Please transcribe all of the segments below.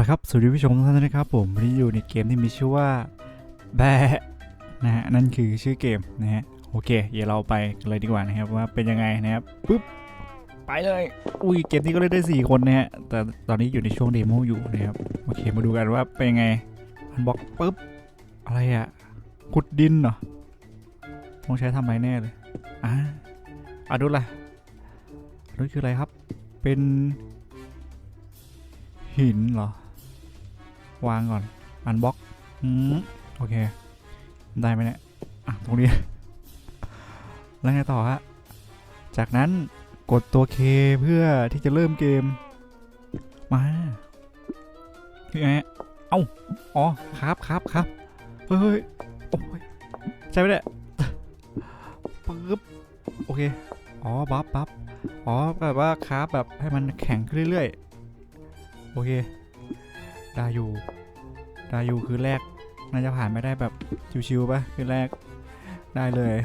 ละครับสวัสดีผู้ชมทุกท่านนะครับผมวันนี้อยู่ในเกมที่มีชื่อว่าแบะนะฮะนั่นคือชื่อเกมนะฮะโอเคเดี๋ยวเราไปกันเลยดีกว่านะครับว่าเป็นยังไงนะครับปุ๊บไปเลยอุ้ยเกมนี้ก็เล่นได้ 4 คนนะฮะแต่ตอนนี้อยู่ในช่วงเดโมอยู่นะครับโอเคมาดูกันว่าเป็นยังไงอันบ็อกปุ๊บอะไรอะขุดดินเหรอต้องใช้ทำอะไรแน่เลยอะอะดูละอันนี้คืออะไรครับเป็นหินเหรอ วางก่อน อันบล็อกอืมโอเค ได้ไหมเนี่ย อะ ตรงนี้ แล้วไงต่อฮะ จากนั้นกดตัว K เพื่อที่จะเริ่มเกม มาคือไงเอ้า อ๋อ ครับครับครับเฮ้ยโอ้ยใช่ไหมเนี่ยปึ๊บ โอเค อ๋อ บัฟบัฟอ๋อแบบว่าคราฟแบบให้มันแข็งขึ้นเรื่อยๆ โอเค ด้อยู่ได้อยู่คือแรกน่าจะผ่านไม่ได้แบบชิวๆปะคือแรกได้เลย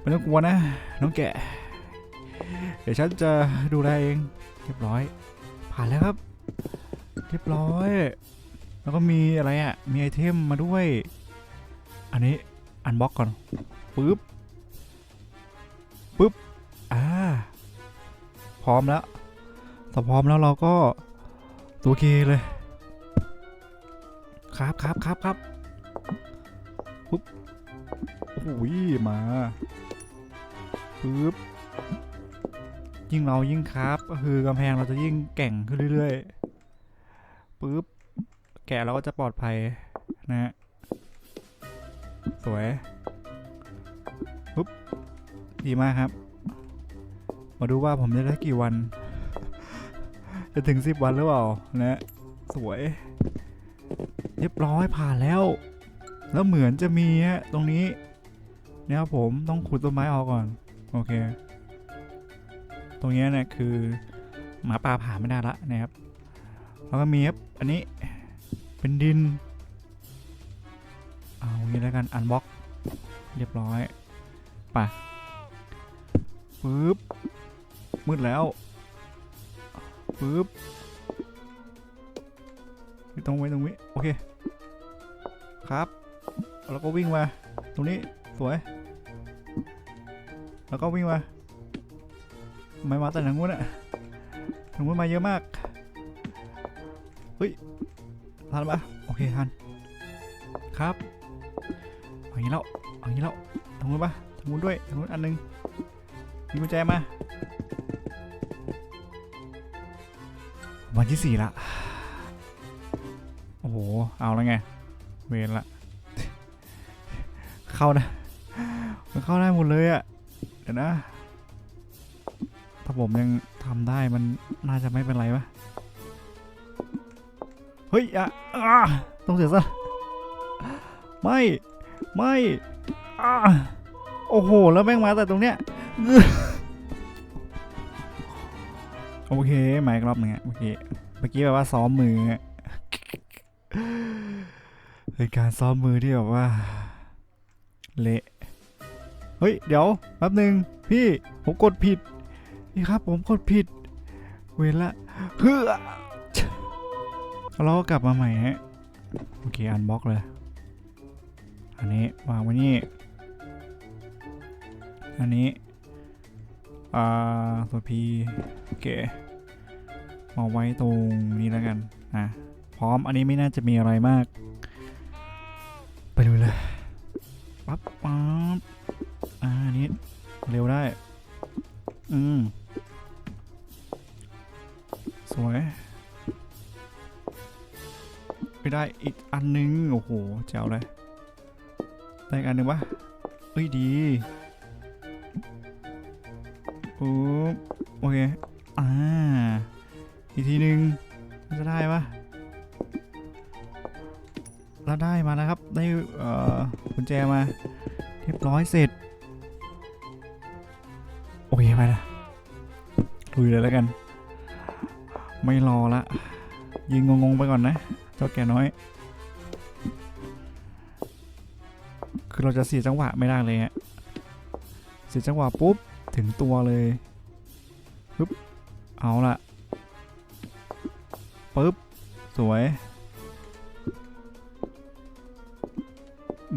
ไม่ต้องกลัวนะน้องแกะ เดี๋ยวฉันจะดูแลเองเรียบร้อย ผ่านแล้วครับ เรียบร้อย แล้วก็มีอะไรอะ่ะมีไอเทมมาด้วย อันนี้อันบล็อกก่อนปึ๊บปึ๊บอ่าพร้อมแล้วถ้าพร้อมแล้วเราก็ตัวเคเลย ครับครับครับครับปุ๊บโอ้โหมาปึ๊บยิ่งเรายิ่งครับก็คือกำแพงเราจะยิ่งแก่งขึ้นเรื่อยๆปึ๊บแกะเราก็จะปลอดภัยนะฮะสวยปุ๊บดีมากครับ มาดูว่าผมจะได้กี่วัน จะถึงสิบวันหรือเปล่านะสวย รียบร้อยผ่านแล้ว แล้วเหมือนจะมีฮะตรงนี้นี่ยครับผมต้องขุดต้นไม้ออกก่อนโอเค ตรงนี้เนี่ยคือหมาป่าผ่านไม่ได้ละนะครับแล้วก็มีครับอันนี้เป็นดินเอางี้แล้วกันอันบล็อกเรียบร้อยป่ะปึ๊บมืดแล้วปึ๊บตรงไว้ตรงนี้โอเค ครับแล้วก็วิ่งมา ตรงนี้สวย แล้วก็วิ่งมาไม่มาแต่ทางนู้นอะทางนู้นมาเยอะมากเฮ้ยทันปะโอเคทันครับเอาอย่างนี้แล้วเอาอย่างนี้แล้วทางนู้นปะทางนู้นด้วยทางนู้นอันหนึงมีกุญแจมาวันที่สี่ละโอ้โหเอาแล้วไง เวรละ เข้านะ มันเข้าได้หมดเลยอะเดี๋ยวนะ ถ้าผมยังทำได้มันน่าจะไม่เป็นไรวะเฮ้ยอะอะต้องเสียซะไม่ ไม่อะโอ้โห แล้วแม่งมาแต่ตรงเนี้ย โอเคมาอีกรอบหนึ่งอะเมื่อกี้เมื่อกี้แบบว่าซ้อมมือ เป็นการซ้อมมือที่แบบว่า เละเฮ้ย เดี๋ยวแป๊บหนึ่งพี่ผมกดผิดพี่ครับผมกดผิด เวละเฮ้อเราก็กลับมาใหม่ฮะ โอเค อันบล็อกเลย อันนี้วางไว้นี่ อันนี้ อ่า ตัวพีโอเคมาไว้ตรงนี้แล้วกัน อะ พร้อม อันนี้ไม่น่าจะมีอะไรมาก ปั๊บปั๊บอ่าอันนี้เร็วได้ อืม สวย ไปได้อีกอันนึง โอ้โหแจ๋วเลยได้อีกอันหนึ่งวะเอ้ยดีปุ๊บโอเค อ่า อีกทีหนึ่งจะได้ปะ แล้วได้มาแล้วครับ ได้กุญแจมา เรียบร้อยเสร็จ โอเคไปละลุยเลยแล้วกัน ไม่รอละยิงงงๆไปก่อนนะ เจ้าแก่น้อย คือเราจะเสียจังหวะไม่ได้เลยฮะเสียจังหวะปุ๊บ ถึงตัวเลยปึ๊บเอาละปึ๊บสวย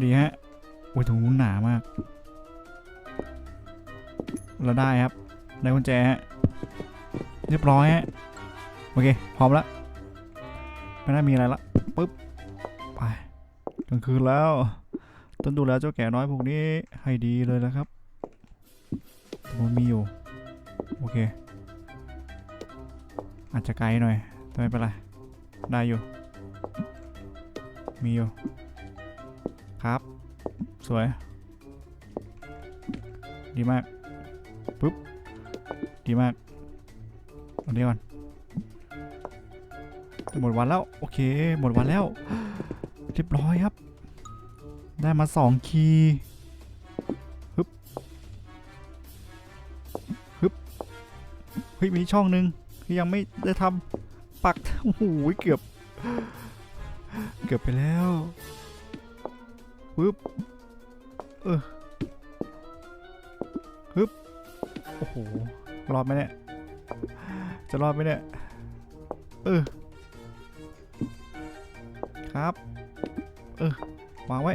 ดีฮะโอ้ยตรงนู้นหนามาก เราได้ครับ ได้กุญแจฮะ เรียบร้อยฮะ โอเค พร้อมแล้ว ไม่น่ามีอะไรละปึ๊บ ไป กลางคืนแล้ว ต้องดูแลเจ้าแก่น้อยพวกนี้ให้ดีเลยนะครับมันมีอยู่ โอเค อาจจะไกลหน่อยแต่ไม่เป็นไร ได้อยู่ มีอยู่ ครับ สวย ดีมาก ปุ๊บ ดีมากอันนี้ก่อนหมดวันแล้ว โอเค หมดวันแล้ว เรียบร้อยครับ ได้มาสองคีย์ฮึบฮึบเฮ้ยมีช่องหนึ่งที่ยังไม่ได้ทำปัก โอ้โห เกือบ เกือบไปแล้ว ปึ๊บเออฮึบโอ้โหรอดไหมเนี่ยจะรอดไหมเนี่ยเออครับ เออวางไว้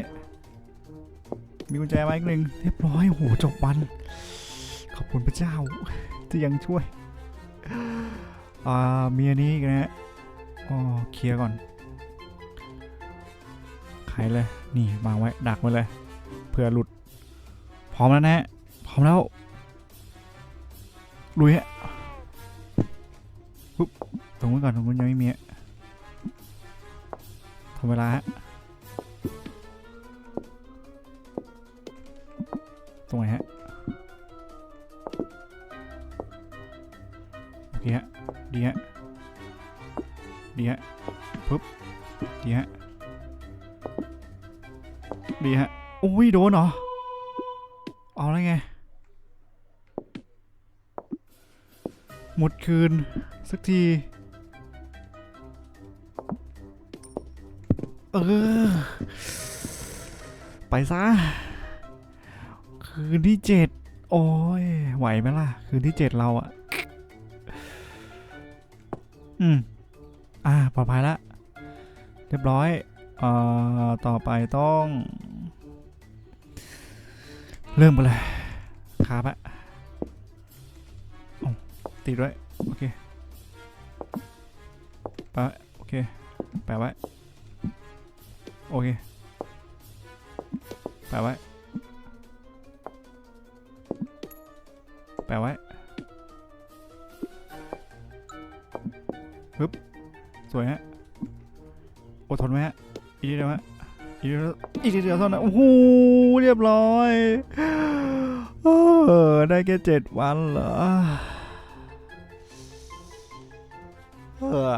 มีกุญแจไว้อีกหนึ่งเรียบร้อยโหจบวันขอบคุณพระเจ้าที่ยังช่วยอ่าเมีอันนี้อีกนะฮะอ๋อเคลียร์ก่อน ไขเลย นี่วางไว้ดักไว้เลยเผื่อหลุด พร้อมแล้วนะฮะพร้อมแล้วลุยฮะปุ๊บตรงนู้นก่อนตรงนู้นยังไม่มีทำเวลาฮะตรงไหนฮะโอเคฮะดีฮะดีฮะปุ๊บดีฮะ ดีฮะโอ้ยโดนเหรอ เอาแล้วไง หมดคืน สักที เออ ไปซะ คืนที่เจ็ดโอ้ย ไหวไหมล่ะ คืนที่เจ็ดเราอะอืม อ่าปลอดภัยละ เรียบร้อย เอ่อ ต่อไปต้อง เริ่มไปเลยครับอะติดไว้โอเคปะไว้โอเค แปะไว้ โอเค แปะไว้ แปะไว้ปึ๊บ สวยฮะ อดทนไว้ฮะอีกนิดเดียวฮะ อีกอีกเดียวเท่านั้นโอ้โหเรียบร้อยเออได้แค่เจ็ดวันเหรอเออ